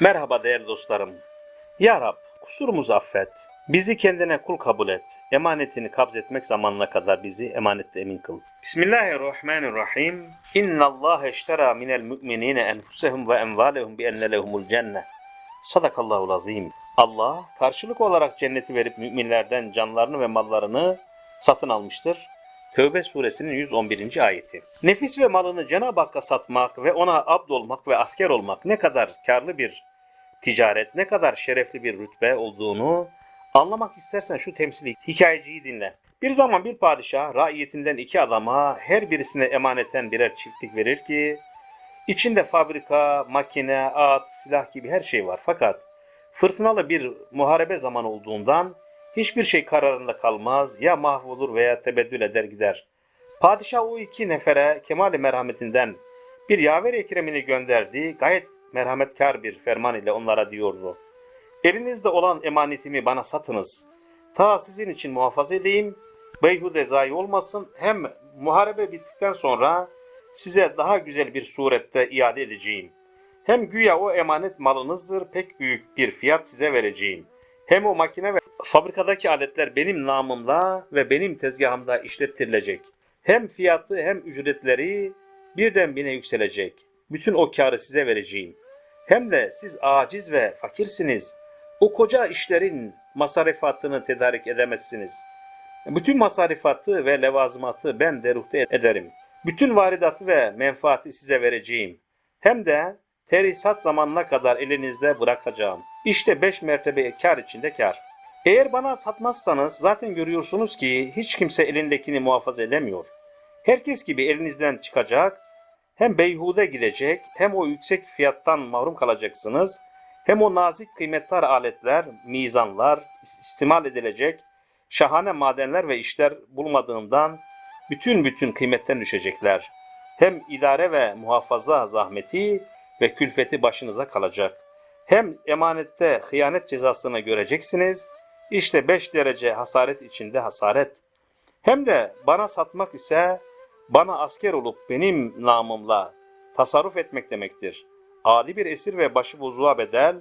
Merhaba değerli dostlarım. Ya Rab kusurumuzu affet. Bizi kendine kul kabul et. Emanetini kabz etmek zamanına kadar bizi emanette emin kıl. Bismillahirrahmanirrahim. İnna Allah eştera minel müminine enfusehum ve envalehum bi enne lehumul cenne. Sadakallahul azim. Allah karşılık olarak cenneti verip müminlerden canlarını ve mallarını satın almıştır. Tövbe suresinin 111. ayeti. Nefis ve malını Cenab-ı Hakk'a satmak ve ona abd olmak ve asker olmak ne kadar karlı bir ticaret, ne kadar şerefli bir rütbe olduğunu anlamak istersen şu temsili hikayeciyi dinle. Bir zaman bir padişah raiyetinden iki adama her birisine emaneten birer çiftlik verir ki içinde fabrika, makine, at, silah gibi her şey var. Fakat fırtınalı bir muharebe zamanı olduğundan hiçbir şey kararında kalmaz, ya mahvolur veya tebeddül eder gider. Padişah o iki nefere kemali merhametinden bir yaver ekremini gönderdi, gayet merhametkar bir ferman ile onlara diyordu. Elinizde olan emanetimi bana satınız. Ta sizin için muhafaza edeyim, beyhude zayi olmasın, hem muharebe bittikten sonra size daha güzel bir surette iade edeceğim. Hem güya o emanet malınızdır, pek büyük bir fiyat size vereceğim. Hem o makine ve fabrikadaki aletler benim namımla ve benim tezgahımda işletilecek. Hem fiyatı hem ücretleri birden bine yükselecek. Bütün o karı size vereceğim. Hem de siz aciz ve fakirsiniz. O koca işlerin masarifatını tedarik edemezsiniz. Bütün masarifatı ve levazımatı ben deruhte ederim. Bütün varidatı ve menfaati size vereceğim. Hem de terisat zamanına kadar elinizde bırakacağım. İşte beş mertebe kar içinde kar. Eğer bana satmazsanız zaten görüyorsunuz ki hiç kimse elindekini muhafaza edemiyor. Herkes gibi elinizden çıkacak, hem beyhude gidecek, hem o yüksek fiyattan mahrum kalacaksınız, hem o nazik kıymetli aletler, mizanlar, istimal edilecek, şahane madenler ve işler bulmadığından bütün bütün kıymetten düşecekler. Hem idare ve muhafaza zahmeti ve külfeti başınıza kalacak. Hem emanette hıyanet cezasını göreceksiniz, işte beş derece hasaret içinde hasaret. Hem de bana satmak ise bana asker olup benim namımla tasarruf etmek demektir. Ali bir esir ve başıbozuğa bedel,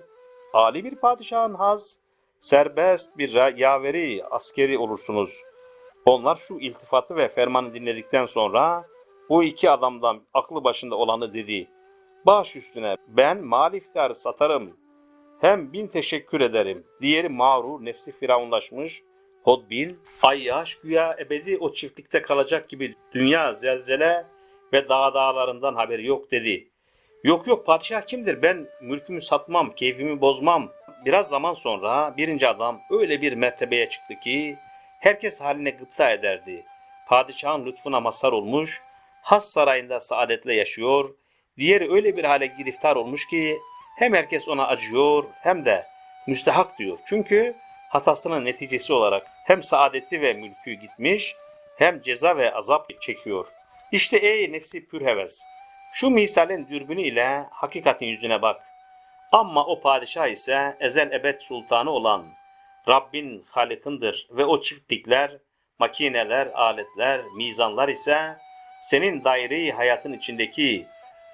Ali bir padişahın haz, serbest bir yaveri askeri olursunuz. Onlar şu iltifatı ve fermanı dinledikten sonra bu iki adamdan aklı başında olanı dedi. Baş üstüne ben mal iftiharı satarım. Hem bin teşekkür ederim. Diğeri mağrur, nefsi firavunlaşmış, Hodbil, Ayyaş güya ebedi o çiftlikte kalacak gibi dünya zelzele ve dağ dağlarından haberi yok dedi. Yok yok padişah kimdir ben mülkümü satmam, keyfimi bozmam. Biraz zaman sonra birinci adam öyle bir mertebeye çıktı ki herkes haline gıpta ederdi. Padişahın lütfuna mazhar olmuş, has sarayında saadetle yaşıyor. Diğeri öyle bir hale giriftar olmuş ki hem herkes ona acıyor hem de müstehak diyor. Çünkü hatasının neticesi olarak hem saadeti ve mülkü gitmiş hem ceza ve azap çekiyor. İşte ey nefsi pürheves, şu misalin dürbünü ile hakikatin yüzüne bak. Ama o padişah ise ezel ebed sultanı olan Rabbin halikındır ve o çiftlikler, makineler, aletler, mizanlar ise senin daire hayatın içindeki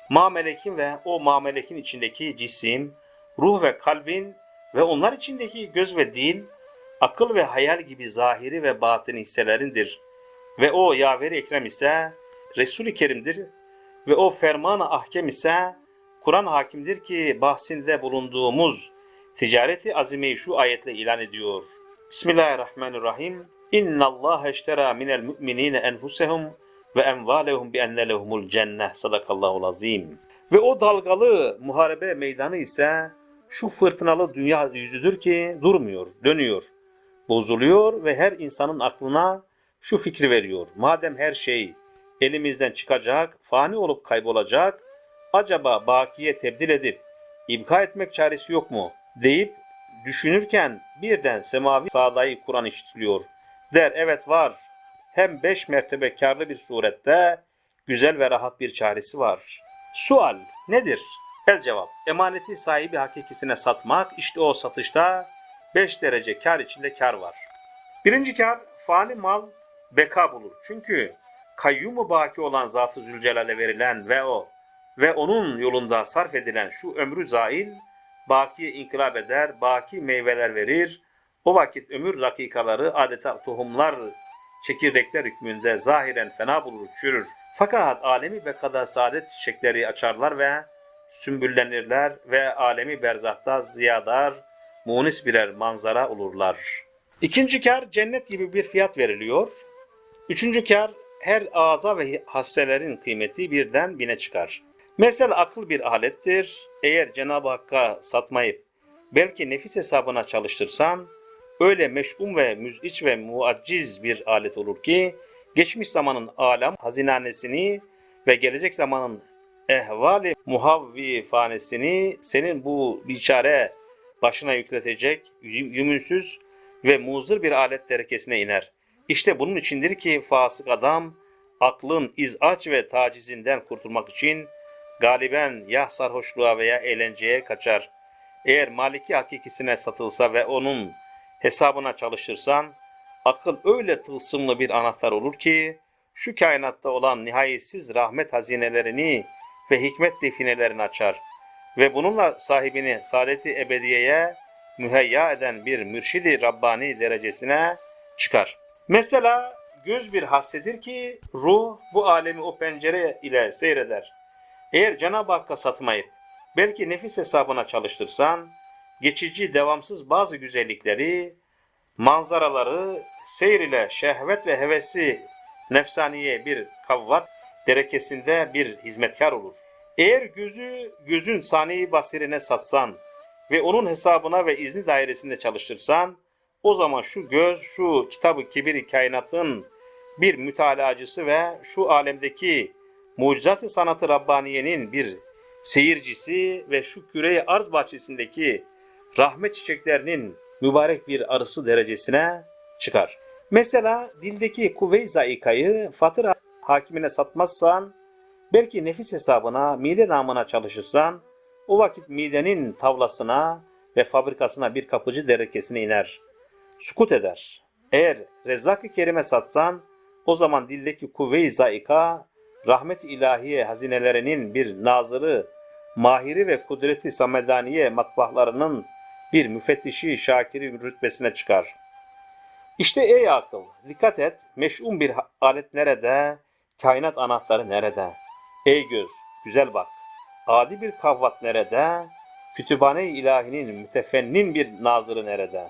mamelekin ve o mamelekin içindeki cisim, ruh ve kalbin ve onlar içindeki göz ve dil, akıl ve hayal gibi zahiri ve batın hisselerindir. Ve o yaveri ekrem ise Resul-i Kerim'dir ve o ferman-ı ahkem ise Kur'an hakimdir ki bahsinde bulunduğumuz ticareti azimeyi şu ayetle ilan ediyor. Bismillahirrahmanirrahim. İnna Allah eştera minel müminine enfusehum ve envalehum bi enne lehumul cenneh. Sadakallahul azim. Ve o dalgalı muharebe meydanı ise şu fırtınalı dünya yüzüdür ki durmuyor, dönüyor, bozuluyor ve her insanın aklına şu fikri veriyor. Madem her şey elimizden çıkacak, fani olup kaybolacak, acaba bakiye tebdil edip imka etmek çaresi yok mu deyip düşünürken birden semavi sağdayı Kur'an işitiliyor. Der evet var. Hem beş mertebe karlı bir surette güzel ve rahat bir çaresi var. Sual nedir? El cevap. Emaneti sahibi hakikisine satmak işte o satışta 5 derece kar içinde kar var. Birinci kar fani mal beka bulur. Çünkü kayyumu baki olan Zat-ı Zülcelal'e verilen ve o ve onun yolunda sarf edilen şu ömrü zail baki inkılap eder, baki meyveler verir. O vakit ömür dakikaları adeta tohumlar, çekirdekler hükmünde zahiren fena bulur, çürür. Fakat alemi bekada saadet çiçekleri açarlar ve sümbüllenirler ve alemi berzahta ziyadar, munis birer manzara olurlar. İkinci kar cennet gibi bir fiyat veriliyor. Üçüncü kar her ağza ve hasselerin kıymeti birden bine çıkar. Mesela akıl bir alettir. Eğer Cenab-ı Hakk'a satmayıp belki nefis hesabına çalıştırsan öyle meşgum ve müz'iç ve muacciz bir alet olur ki geçmiş zamanın alem hazinanesini ve gelecek zamanın ehvali muhavvifanesini senin bu biçare başına yükletecek yümünsüz ve muzır bir alet derekesine iner. İşte bunun içindir ki fasık adam aklın izaç ve tacizinden kurtulmak için galiben ya sarhoşluğa veya eğlenceye kaçar. Eğer maliki hakikisine satılsa ve onun hesabına çalıştırsan, akıl öyle tılsımlı bir anahtar olur ki, şu kainatta olan nihayetsiz rahmet hazinelerini ve hikmet definelerini açar ve bununla sahibini saadeti ebediyeye müheyya eden bir mürşidi Rabbani derecesine çıkar. Mesela göz bir hassedir ki ruh bu alemi o pencere ile seyreder. Eğer Cenab-ı Hakk'a satmayıp belki nefis hesabına çalıştırsan geçici devamsız bazı güzellikleri, manzaraları seyir ile şehvet ve hevesi nefsaniye bir kavvat derekesinde bir hizmetkar olur. Eğer gözü gözün sani basirine satsan ve onun hesabına ve izni dairesinde çalıştırsan o zaman şu göz şu kitabı kibir kainatın bir mütalacısı ve şu alemdeki mucizat-ı sanatı Rabbaniye'nin bir seyircisi ve şu küre arz bahçesindeki rahmet çiçeklerinin mübarek bir arısı derecesine çıkar. Mesela dildeki kuvve-i zaikayı fatır hakimine satmazsan, belki nefis hesabına, mide namına çalışırsan, o vakit midenin tavlasına ve fabrikasına bir kapıcı derekesine iner. Sukut eder. Eğer Rezzak-ı Kerim'e satsan, o zaman dildeki kuvve-i zaika, rahmet ilahiye hazinelerinin bir nazırı, mahiri ve kudreti samedaniye matbahlarının bir müfettişi şakiri rütbesine çıkar. İşte ey akıl, dikkat et, meş'um bir alet nerede, kainat anahtarı nerede? Ey göz, güzel bak, adi bir kavvat nerede, kütüphane-i ilahinin mütefennin bir nazırı nerede?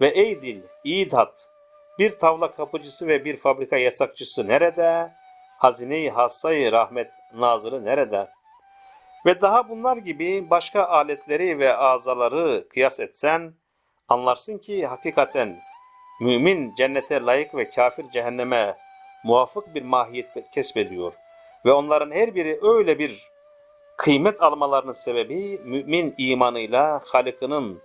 Ve ey dil, iyi tat, bir tavla kapıcısı ve bir fabrika yasakçısı nerede? Hazine-i hassayı rahmet nazırı nerede? Ve daha bunlar gibi başka aletleri ve azaları kıyas etsen, anlarsın ki hakikaten mümin cennete layık ve kafir cehenneme muvafık bir mahiyet kesbediyor. Ve onların her biri öyle bir kıymet almalarının sebebi mümin imanıyla Halık'ının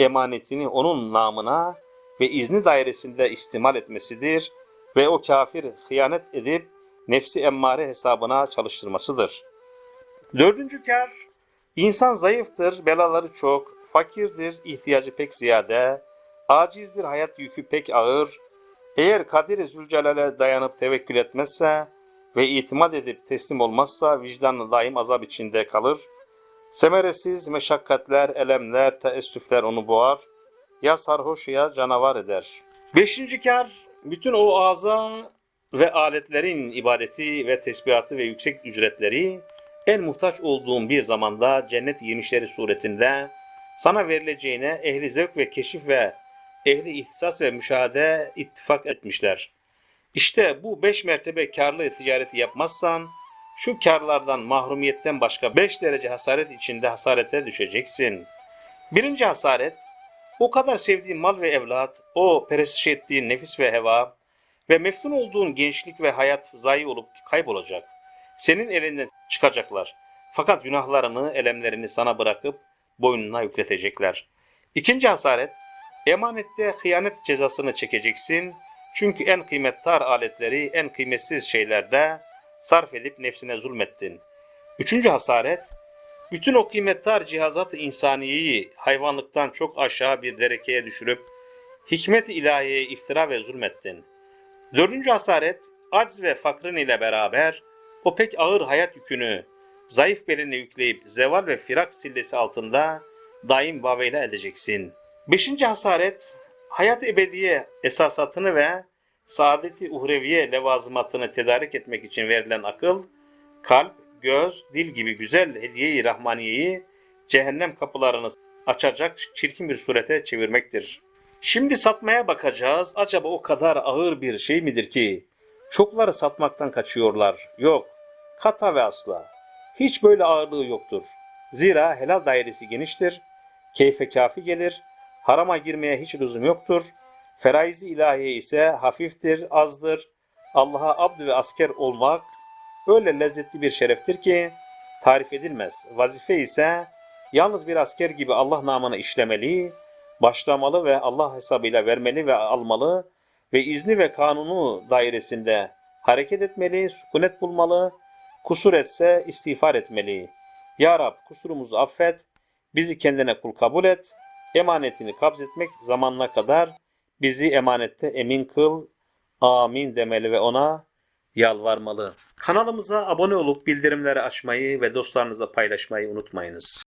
emanetini onun namına ve izni dairesinde istimal etmesidir ve o kafir hıyanet edip nefsi emmare hesabına çalıştırmasıdır. Dördüncü kar, insan zayıftır, belaları çok, fakirdir, ihtiyacı pek ziyade, acizdir, hayat yükü pek ağır. Eğer Kadir-i Zülcelal'e dayanıp tevekkül etmezse ve itimat edip teslim olmazsa vicdanı daim azap içinde kalır. Semeresiz meşakkatler, elemler, teessüfler onu boğar. Ya sarhoş ya canavar eder. Beşinci kar, bütün o ağza ve aletlerin ibadeti ve tesbihatı ve yüksek ücretleri en muhtaç olduğun bir zamanda cennet yemişleri suretinde sana verileceğine ehli zevk ve keşif ve ehli ihtisas ve müşahede ittifak etmişler. İşte bu beş mertebe karlı ticareti yapmazsan şu karlardan mahrumiyetten başka beş derece hasaret içinde hasarete düşeceksin. Birinci hasaret, o kadar sevdiğin mal ve evlat, o perestiş ettiğin nefis ve heva ve meftun olduğun gençlik ve hayat zayi olup kaybolacak. Senin elinden çıkacaklar. Fakat günahlarını, elemlerini sana bırakıp boynuna yükletecekler. İkinci hasaret, emanette hıyanet cezasını çekeceksin. Çünkü en kıymettar aletleri en kıymetsiz şeylerde sarf edip nefsine zulmettin. Üçüncü hasaret, bütün o kıymettar cihazat-ı insaniyeyi hayvanlıktan çok aşağı bir derekeye düşürüp hikmet-i ilahiyeye iftira ve zulmettin. Dördüncü hasaret, acz ve fakrın ile beraber o pek ağır hayat yükünü zayıf beline yükleyip zeval ve firak sillesi altında daim vaveyle edeceksin. Beşinci hasaret, hayat ebediye esasatını ve saadeti uhreviye levazımatını tedarik etmek için verilen akıl, kalp, göz, dil gibi güzel hediyeyi rahmaniyeyi cehennem kapılarını açacak çirkin bir surete çevirmektir. Şimdi satmaya bakacağız. Acaba o kadar ağır bir şey midir ki? Çokları satmaktan kaçıyorlar. Yok. Kata ve asla. Hiç böyle ağırlığı yoktur. Zira helal dairesi geniştir. Keyfe kafi gelir. Harama girmeye hiç lüzum yoktur. Feraizi ilahiye ise hafiftir, azdır. Allah'a abd ve asker olmak öyle lezzetli bir şereftir ki tarif edilmez. Vazife ise yalnız bir asker gibi Allah namını işlemeli, başlamalı ve Allah hesabıyla vermeli ve almalı ve izni ve kanunu dairesinde hareket etmeli, sükunet bulmalı, kusur etse istiğfar etmeli. Ya Rab kusurumuzu affet, bizi kendine kul kabul et, emanetini kabz etmek zamanına kadar bizi emanette emin kıl, amin demeli ve ona yalvarmalı. Kanalımıza abone olup bildirimleri açmayı ve dostlarınızla paylaşmayı unutmayınız.